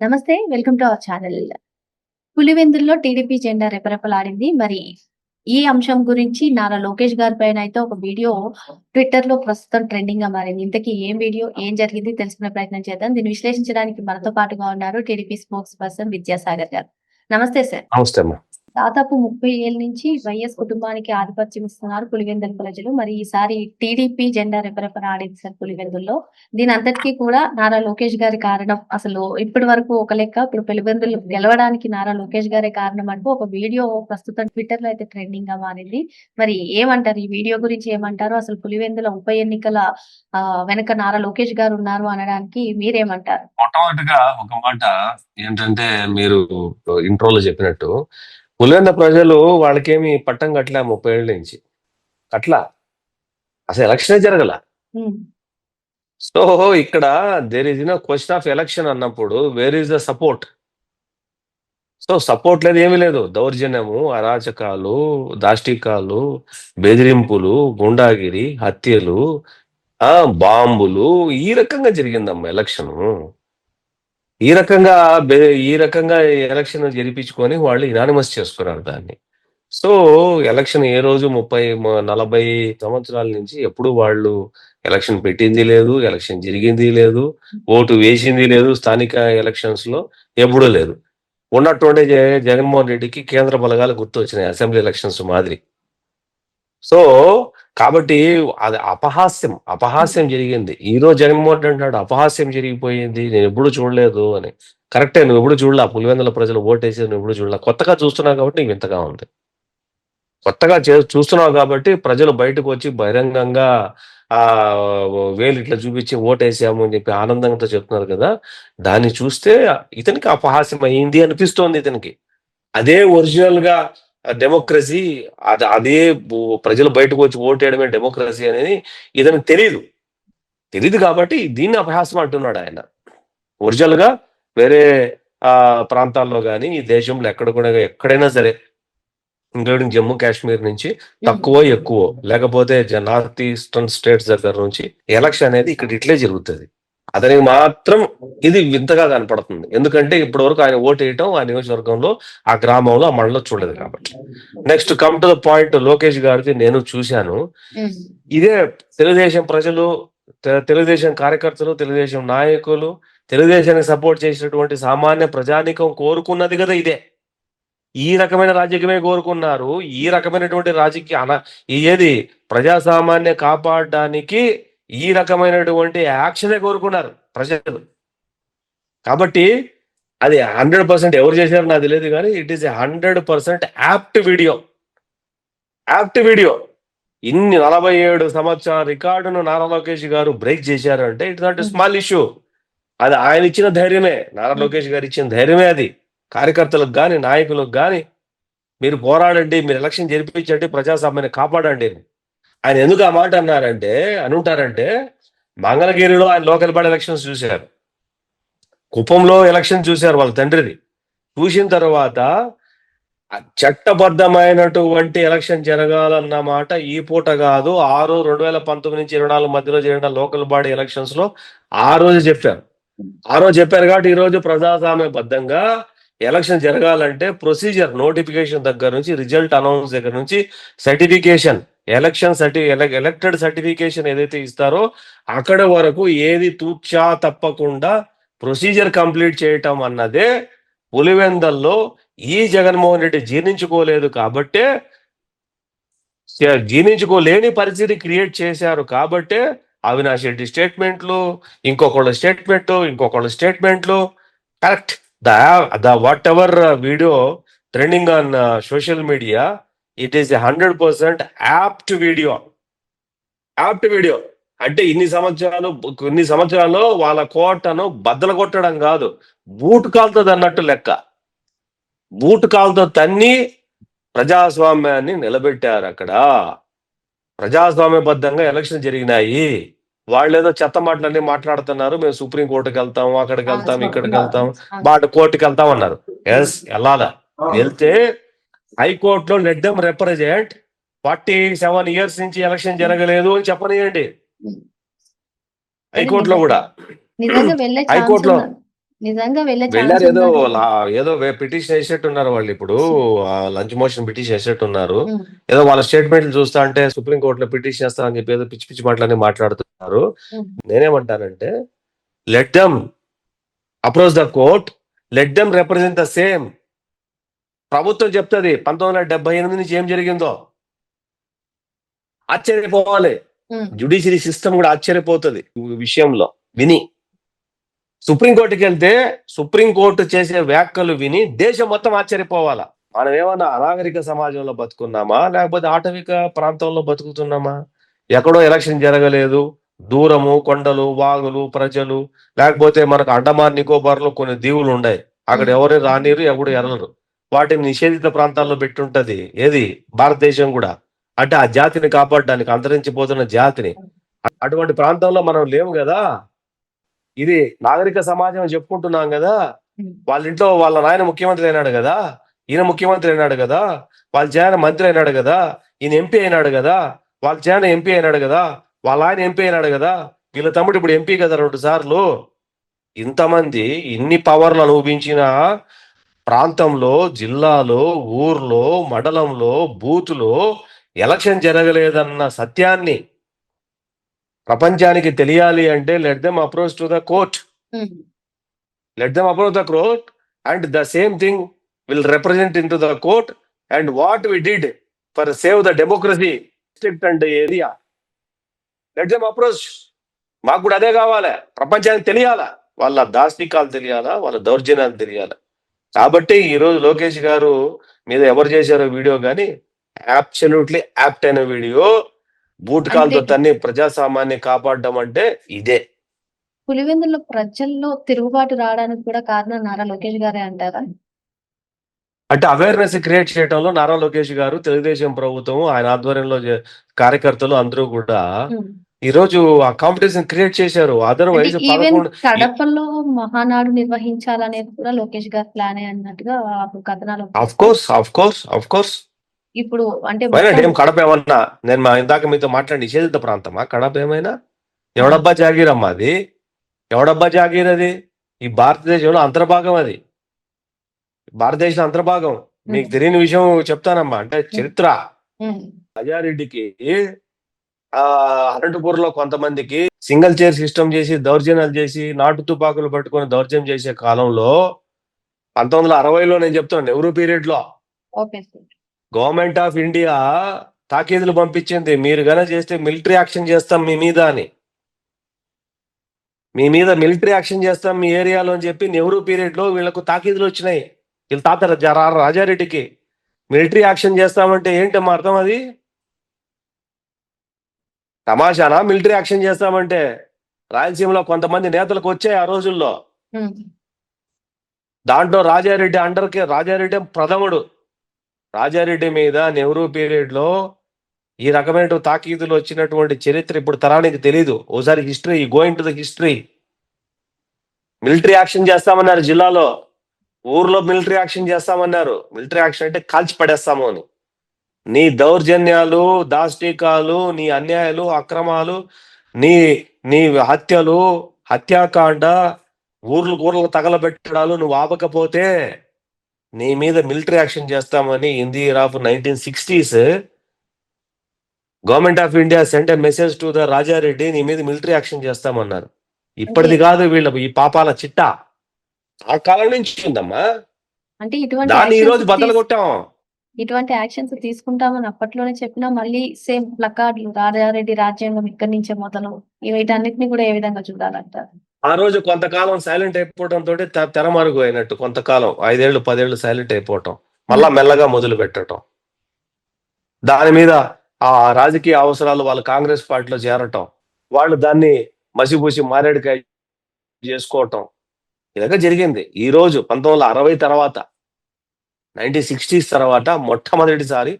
నమస్తే welcome to our channel. పులివెందుల్లో TDP జెండా రెపరెపలాడింది. మరి ఈ అంశం గురించి నారా లోకేష్ గారి పైన అయితే ఒక వీడియో ట్విట్టర్లో ప్రస్తుతం ట్రెండింగ్గా మారింది. ఇంతకీ ఏం వీడియో ఏం జరిగింది తెలుసుకునే ప్రయత్నం చేద్దాం. దీన్ని విశ్లేషించడానికి మనతో పాటుగా ఉన్నారు టీడీపీ స్పోక్స్ పర్సన్ విద్యాసాగర్ గారు. నమస్తే సార్. నమస్తే దాదాపు ముప్పై ఏళ్ళ నుంచి వైఎస్ కుటుంబానికి ఆధిపత్యం ఇస్తున్నారు పులివెందుల ప్రజలు. మరి ఈసారి టీడీపీ జెండా రెపరెపలాడింది సార్ పులివెందుల్లో. దీని అంతటికీ కూడా నారా లోకేష్ గారి కారణం అసలు ఇప్పటి వరకు ఒక లెక్క. ఇప్పుడు పులివెందులు గెలవడానికి నారా లోకేష్ గారే కారణం అంటూ ఒక వీడియో ప్రస్తుతం ట్విట్టర్లో అయితే ట్రెండింగ్గా మారింది. మరి ఏమంటారు? ఈ వీడియో గురించి ఏమంటారు? అసలు పులివెందుల ఉప ఎన్నికల వెనక నారా లోకేష్ గారు ఉన్నారు అనడానికి మీరేమంటారు? మొట్టమొదటిగా ఒక మాట ఏంటంటే మీరు ఇంట్రోలో చెప్పినట్టు పులివెంద ప్రజలు వాళ్ళకేమి పట్టం కట్టలే ముప్పై ఏళ్ళ నుంచి. అట్లా అసలు ఎలక్షనే జరగల. సో ఇక్కడ there is no question of election అన్నప్పుడు where is the support so support లేదు ఏమీ లేదు. దౌర్జన్యము అరాచకాలు దాష్టికాలు బెదిరింపులు గుండాగిరి హత్యలు బాంబులు ఈ రకంగా జరిగిందమ్మా ఎలక్షన్. ఈ రకంగా ఈ రకంగా ఎలక్షన్ జరిపించుకొని వాళ్ళు ఇనానిమస్ చేసుకున్నారు దాన్ని. సో ఎలక్షన్ ఏ రోజు ముప్పై నలభై సంవత్సరాల నుంచి ఎప్పుడు వాళ్ళు ఎలక్షన్ పెట్టింది లేదు ఎలక్షన్ జరిగింది లేదు ఓటు వేసింది లేదు స్థానిక ఎలక్షన్స్లో ఎప్పుడూ లేదు. ఉన్నటువంటి జగన్మోహన్ రెడ్డికి కేంద్ర బలగాలు గుర్తు వచ్చినాయి అసెంబ్లీ ఎలక్షన్స్ మాదిరి. సో కాబట్టి అది అపహాస్యం. అపహాస్యం జరిగింది. ఈ రోజు జగన్మోహన్ అంటాడు అపహాస్యం జరిగిపోయింది నేను ఎప్పుడు చూడలేదు అని. కరెక్టే నువ్వు ఎప్పుడు చూడలే పులివెందుల ప్రజలు ఓటేసి నువ్వు ఎప్పుడు చూడలే. కొత్తగా చూస్తున్నావు కాబట్టి నీకు వింతగా ఉంది. కొత్తగా చే చూస్తున్నావు కాబట్టి ప్రజలు బయటకు వచ్చి బహిరంగంగా ఆ వేలు ఇట్లా చూపించి ఓటేసాము అని చెప్పి ఆనందంతో చెప్తున్నారు కదా. దాన్ని చూస్తే ఇతనికి అపహాస్యం అయింది అనిపిస్తోంది ఇతనికి. అదే ఒరిజినల్గా డెమోక్రసీ అది అదే ప్రజలు బయటకు వచ్చి ఓటేయడమే డెమోక్రసీ అనేది ఇతనికి తెలియదు తెలియదు కాబట్టి దీన్ని అభ్యాసం అంటున్నాడు ఆయన. ఒరిజినల్గా వేరే ఆ ప్రాంతాల్లో కానీ ఈ దేశంలో ఎక్కడ కూడా ఎక్కడైనా సరే ఇంక్లూడింగ్ జమ్మూ కాశ్మీర్ నుంచి తక్కువ ఎక్కువ లేకపోతే నార్త్ ఈస్టర్న్ స్టేట్స్ దగ్గర నుంచి ఎలక్షన్ అనేది ఇక్కడ ఇట్లే జరుగుతుంది. అతనికి మాత్రం ఇది వింతగా కనపడుతుంది. ఎందుకంటే ఇప్పటి వరకు ఆయన ఓటు వేయటం ఆ నియోజకవర్గంలో ఆ గ్రామంలో ఆ మండలం చూడలేదు కాబట్టి. Next come to the point Lokesh గారిది నేను చూశాను. ఇదే తెలుగుదేశం ప్రజలు తెలుగుదేశం కార్యకర్తలు తెలుగుదేశం నాయకులు తెలుగుదేశానికి సపోర్ట్ చేసినటువంటి సామాన్య ప్రజానికం కోరుకున్నది కదా ఇదే. ఈ రకమైన రాజకీయమే కోరుకున్నారు. ఈ రకమైనటువంటి రాజకీయ అన ఏది ప్రజాసామాన్య కాపాడడానికి ఈ రకమైనటువంటి యాక్షనే కోరుకున్నారు ప్రజలు. కాబట్టి అది హండ్రెడ్ పర్సెంట్ ఎవరు చేశారో నాకు తెలియదు కానీ it is hundred percent apt video. Apt video. ఇన్ని నలభై ఏడు సంవత్సరాల రికార్డును నారా లోకేష్ గారు బ్రేక్ చేశారు అంటే ఇట్స్ నాట్ స్మాల్ ఇష్యూ. అది ఆయన ఇచ్చిన ధైర్యమే. నారా లోకేష్ గారు ఇచ్చిన ధైర్యమే అది. కార్యకర్తలకు కానీ నాయకులకు కానీ మీరు పోరాడండి మీరు ఎలక్షన్ జరిపించండి ప్రజాస్వామ్యాన్ని కాపాడండి. ఆయన ఎందుకు ఆ మాట అన్నారంటే అనుంటారంటే మంగళగిరిలో ఆయన లోకల్ బాడీ ఎలక్షన్స్ చూశారు. కుప్పంలో ఎలక్షన్ చూశారు వాళ్ళ తండ్రిది చూసిన తర్వాత చట్టబద్ధమైనటువంటి ఎలక్షన్ జరగాలన్న మాట ఈ పూట కాదు ఆరు రెండు వేల పంతొమ్మిది నుంచి ఇరవై నాలుగు మధ్యలో జరిగిన లోకల్ బాడీ ఎలక్షన్స్లో ఆ రోజు చెప్పారు. ఆ రోజు చెప్పారు కాబట్టి ఈ రోజు ప్రజాస్వామ్యబద్ధంగా ఎలక్షన్ జరగాలంటే ప్రొసీజర్ నోటిఫికేషన్ దగ్గర నుంచి రిజల్ట్ అనౌన్స్ దగ్గర నుంచి certification election certi elected certification ఏదైతే ఇస్తారో అక్కడ వరకు ఏది తూచా తప్పకుండా ప్రొసీజర్ కంప్లీట్ చేయటం అన్నదే పులివెందల్లో ఈ జగన్మోహన్ రెడ్డి జీర్ణించుకోలేదు కాబట్టే జీర్ణించుకోలేని పరిస్థితి క్రియేట్ చేశారు కాబట్టే అవినాష్ రెడ్డి స్టేట్మెంట్లు ఇంకొకళ్ళ స్టేట్మెంట్ ఇంకొకళ్ళ స్టేట్మెంట్లు. Correct. The the whatever video trending on social media it is hundred percent apt video apt video అంటే ఇన్ని సంవత్సరాలు కొన్ని సంవత్సరాల్లో వాళ్ళ కోటను బద్దలు కొట్టడం కాదు. బూట్ కాలుతుంది అన్నట్టు లెక్క. బూట్ కాలుతో తన్ని ప్రజాస్వామ్యాన్ని నిలబెట్టారు అక్కడ. ప్రజాస్వామ్యబద్ధంగా ఎలక్షన్ జరిగినాయి. వాళ్ళు ఏదో చెత్త మాటలన్నీ మాట్లాడుతున్నారు మేము సుప్రీం కోర్టుకి వెళ్తాం అక్కడికి వెళ్తాం ఇక్కడికి వెళ్తాం బాట కోర్టుకి వెళ్తాం అన్నారు. ఎస్ వెళ్ళాలా? వెళ్తే హైకోర్టులో them represent forty seven years నుంచి ఎలక్షన్ జరగలేదు అని చెప్పనియండి. హైకోర్టులో కూడా. హైకోర్టులో. నిజంగా వెళ్ళే వెళ్ళారు. ఛాన్స్ ఏదో ఉందండి. లా- ఏదో పిటిషన్ వేసేట్టు ఉన్నారు వాళ్ళు ఇప్పుడు. లంచ్ మోషన్ పిటిషన్ వేసేట్టు ఉన్నారు ఉమ్, ఏదో వాళ్ళ స్టేట్మెంట్లు చూస్తా అంటే సుప్రీం కోర్టులో పిటిషన్ చేస్తానని చెప్పి ఏదో పిచ్చి పిచ్చి మాటలన్నీ మాట్లాడుతున్నారు. ఉమ్, నేనేమంటానంటే let them approach the court let them represent the same ప్రభుత్వం చెప్తుంది పంతొమ్మిది వందల డెబ్బై ఎనిమిది నుంచి ఏం జరిగిందో? ఆశ్చర్యపోవాలి. ఉమ్, జ్యుడిషియరీ సిస్టమ్ కూడా ఆశ్చర్యపోతుంది ఈ విషయంలో. విని. సుప్రీంకోర్టుకి వెళ్తే సుప్రీంకోర్టు చేసే వ్యాఖ్యలు విని దేశం మొత్తం ఆశ్చర్యపోవాలా? మనం ఏమన్నా అనాగరిక సమాజంలో బతుకున్నామా? లేకపోతే ఆటవిక ప్రాంతంలో బతుకుతున్నామా? ఎక్కడో ఎలక్షన్ జరగలేదు. దూరము కొండలు వాగులు ప్రజలు లేకపోతే మనకు అండమాన్ నికోబార్లో కొన్ని దీవులు ఉన్నాయి అక్కడ ఎవరు రానిరు ఎవడు ఎరలరు. వాటిని నిషేధిత ప్రాంతాల్లో పెట్టుంటది. ఏది? భారతదేశం కూడా. అంటే ఆ జాతిని కాపాడడానికి అంతరించిపోతున్న జాతిని. అటువంటి ప్రాంతంలో మనం లేము కదా? ఇది నాగరిక సమాజం అని చెప్పుకుంటున్నాం కదా. వాళ్ళ ఇంట్లో వాళ్ళ నాయన ముఖ్యమంత్రి అయినాడు కదా. ఈయన ముఖ్యమంత్రి అయినాడు కదా. వాళ్ళ చేయన మంత్రి అయినాడు కదా. ఈయన ఎంపీ అయినాడు కదా. వాళ్ళ చేయన ఎంపీ అయినాడు కదా. వాళ్ళ ఆయన ఎంపీ అయినాడు కదా. వీళ్ళ తమ్ముడు ఇప్పుడు ఎంపీ కదా రెండు సార్లు. ఇంతమంది ఇన్ని పవర్లు అనుభవించిన ప్రాంతంలో జిల్లాలో ఊర్లో మండలంలో బూతులో ఎలక్షన్ జరగలేదన్న సత్యాన్ని ప్రపంచానికి తెలియాలి అంటే let them approach to the court let them approach the court and the same thing will represent in to the court and what we did for save the democracy and area let them approach మాకు కూడా అదే కావాలి? ప్రపంచానికి తెలియాలా? వాళ్ళ దార్శనికాలు తెలియాలా? వాళ్ళ దౌర్జన్యాలు తెలియాలా? కాబట్టి ఈ రోజు లోకేష్ గారు మీద ఎవరు చేశారో వీడియో కానీ అబ్సల్యూట్లీ యాప్ట్ అయిన వీడియో బూట్ కాల్తో తన్ని ప్రజాసామాన్యం కాపాడడం అంటే ఇదే. పులివెందుల ప్రజల్లో తిరుగుబాటు రావడానికి కూడా కారణం నారా లోకేష్ గారే అంటారా? అంటే అవేర్నెస్ క్రియేట్ చేయడంలో నారా లోకేష్ గారు తెలుగుదేశం ప్రభుత్వం ఆయన ఆధ్వర్యంలో కార్యకర్తలు అందరూ కూడా. ఈ రోజు ఆ కాంపిటీషన్ క్రియేట్ చేశారు. అదర్వైజ్ కడపలో మహానాడు నిర్వహించాలనేది కూడా లోకేష్ గారి ప్లానే అన్నట్టుగా కథనాలు. Of course of course of course ఇప్పుడు అంటే కడప ఏమన్నా? నేను మా ఇందాక మీతో మాట్లాడి నిషేధిత ప్రాంతమా? కడప ఏమైనా? ఎవడబ్బా జాగీరమ్మా అది? ఎవడబ్బా జాగీర్ అది? ఈ భారతదేశంలో అంతర్భాగం అది. భారతదేశం అంతర్భాగం. మీకు తెలియని విషయం చెప్తానమ్మా. అంటే చరిత్ర. ఉమ్, రాజారెడ్డికి ఆ అనంతపూర్లో కొంతమందికి సింగిల్ చైర్ సిస్టమ్ చేసి దౌర్జన్యాలు చేసి నాటు తుపాకులు పట్టుకొని దౌర్జన్యం చేసే కాలంలో పంతొమ్మిది వందల అరవైలో నేను చెప్తాను నెహ్రూ పీరియడ్లో గవర్నమెంట్ ఆఫ్ ఇండియా తాకీదులు పంపించింది. మీరు గన చేస్తే మిలిటరీ యాక్షన్ చేస్తాం మీ మీద అని. మీ మీద మిలిటరీ యాక్షన్ చేస్తాం మీ ఏరియాలో అని చెప్పి నెహ్రూ పీరియడ్లో వీళ్ళకు తాకీదులు వచ్చినాయి. వీళ్ళ తాత రాజారెడ్డికి. మిలిటరీ యాక్షన్ చేస్తామంటే ఏంటమ్మా అర్థం అది? తమాషానా మిలిటరీ యాక్షన్ చేస్తామంటే? రాయలసీమలో కొంతమంది నేతలకు వచ్చాయి ఆ రోజుల్లో. దాంట్లో రాజారెడ్డి అండర్కి రాజారెడ్డి ప్రథముడు. రాజారెడ్డి మీద నెహ్రూ పీరియడ్లో ఈ రకమైన తాకీదులు వచ్చినటువంటి చరిత్ర ఇప్పుడు తరానికి తెలీదు. ఓసారి history going to the history military action చేస్తామన్నారు జిల్లాలో. ఊర్లో మిలిటరీ యాక్షన్ చేస్తామన్నారు. మిలిటరీ యాక్షన్ అంటే కాల్చి పడేస్తాము అని. నీ దౌర్జన్యాలు దాష్టికాలు నీ అన్యాయాలు అక్రమాలు నీ నీ హత్యలు హత్యాకాండ ఊర్లు ఊర్లకు తగలబెట్టడాలు నువ్వు ఆపకపోతే నీ మీద మిలిటరీ యాక్షన్ చేస్తామని in the year of nineteen sixties government of India sent a message to the Raja Reddy నీ మీద మిలిటరీ యాక్షన్ చేస్తామన్నారు. ఇప్పటిది కాదు వీళ్ళ ఈ పాపాల చిట్టా. ఆ కాలం నుంచి ఉందమ్మా. అంటే ఇటువంటి దాన్ని ఈ రోజు బద్దలు కొట్టాం. ఇటువంటి యాక్షన్స్ తీసుకుంటామని అప్పట్లోనే చెప్పినా మళ్ళీ సేమ్ ప్లకార్డులు రాజారెడ్డి రాజ్యాంగం ఇక్కడి నుంచే మొదలు. వీటన్నిటిని కూడా ఏ విధంగా చూడాలంటారు? ఆ రోజు కొంతకాలం సైలెంట్ అయిపోవడం తోటి తెరమరుగు అయినట్టు కొంతకాలం ఐదేళ్ళు పదేళ్ళు సైలెంట్ అయిపోవటం మళ్ళా మెల్లగా మొదలు పెట్టడం దాని మీద ఆ రాజకీయ అవసరాలు వాళ్ళు కాంగ్రెస్ పార్టీలో చేరటం వాళ్ళు దాన్ని మసిపూసి మారేడుకాయ చేసుకోవటం ఇలాగ జరిగింది. ఈ రోజు పంతొమ్మిది వందల అరవై తర్వాత నైన్టీన్ సిక్స్టీస్ తర్వాత మొట్టమొదటిసారి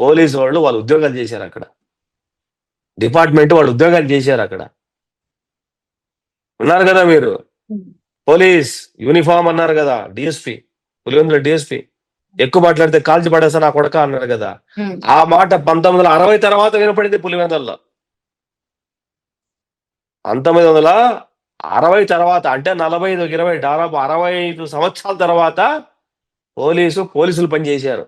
పోలీసు వాళ్ళు వాళ్ళు ఉద్యోగాలు చేశారు అక్కడ. డిపార్ట్మెంట్ వాళ్ళు ఉద్యోగాలు చేశారు అక్కడ. ఉన్నారు కదా మీరు. పోలీస్ యూనిఫామ్ అన్నారు కదా డిఎస్పి పులివెందుల డిఎస్పి ఎక్కువ మాట్లాడితే కాల్చి పడేస్తా నా కొడక అన్నారు కదా. ఆ మాట పంతొమ్మిది వందల అరవై తర్వాత వినపడింది పులివెందుల్లో. పంతొమ్మిది వందల అరవై తర్వాత అంటే నలభై ఐదు ఇరవై దాదాపు అరవై ఐదు సంవత్సరాల తర్వాత పోలీసు పోలీసులు పనిచేశారు.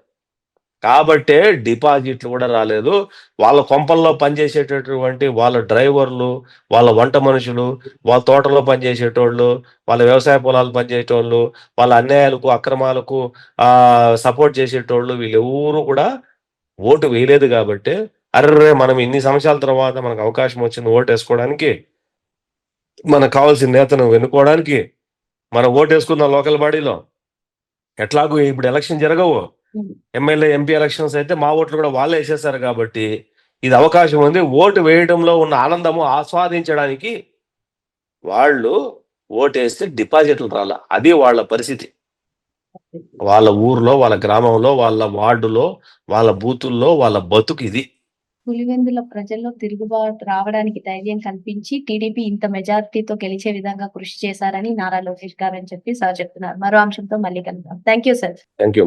కాబట్టే డిపాజిట్లు కూడా రాలేదు. వాళ్ళ కొంపల్లో పనిచేసేటటువంటి వాళ్ళ డ్రైవర్లు వాళ్ళ వంట మనుషులు వాళ్ళ తోటలో పనిచేసేటోళ్ళు వాళ్ళ వ్యవసాయ పొలాలు పనిచేసేటోళ్ళు వాళ్ళ అన్యాయాలకు అక్రమాలకు సపోర్ట్ చేసేటోళ్ళు వీళ్ళెవరూ కూడా ఓటు వేయలేదు కాబట్టి అర్రే మనం ఇన్ని సంవత్సరాల తర్వాత మనకు అవకాశం వచ్చింది ఓటు వేసుకోవడానికి మనకు కావాల్సిన నేతను వెన్నుకోవడానికి మనం ఓటు వేసుకుందాం లోకల్ బాడీలో. ఎట్లాగూ ఇప్పుడు ఎలక్షన్ జరగవు. ఎమ్మెల్యే ఎంపీ ఎలక్షన్స్ అయితే మా ఓట్లు కూడా వాళ్ళే వేసేసారు కాబట్టి ఇది అవకాశం ఉంది. ఓటు వేయడంలో ఉన్న ఆనందము ఆస్వాదించడానికి వాళ్ళు ఓటేస్తే డిపాజిట్లు రాల. అది వాళ్ళ పరిస్థితి. వాళ్ళ ఊర్లో వాళ్ళ గ్రామంలో వాళ్ళ వార్డులో వాళ్ళ బూతుల్లో వాళ్ళ బతుకు ఇది. పులివెందుల ప్రజల్లో తిరుగుబాటు రావడానికి ధైర్యం కల్పించి టీడీపీ ఇంత మెజారిటీతో గెలిచే విధంగా కృషి చేశారని నారా లోకేష్ గారు అని చెప్పి సార్ చెప్తున్నారు. మరో అంశంతో మళ్ళీ కలుద్దాం. Thank you sir thank you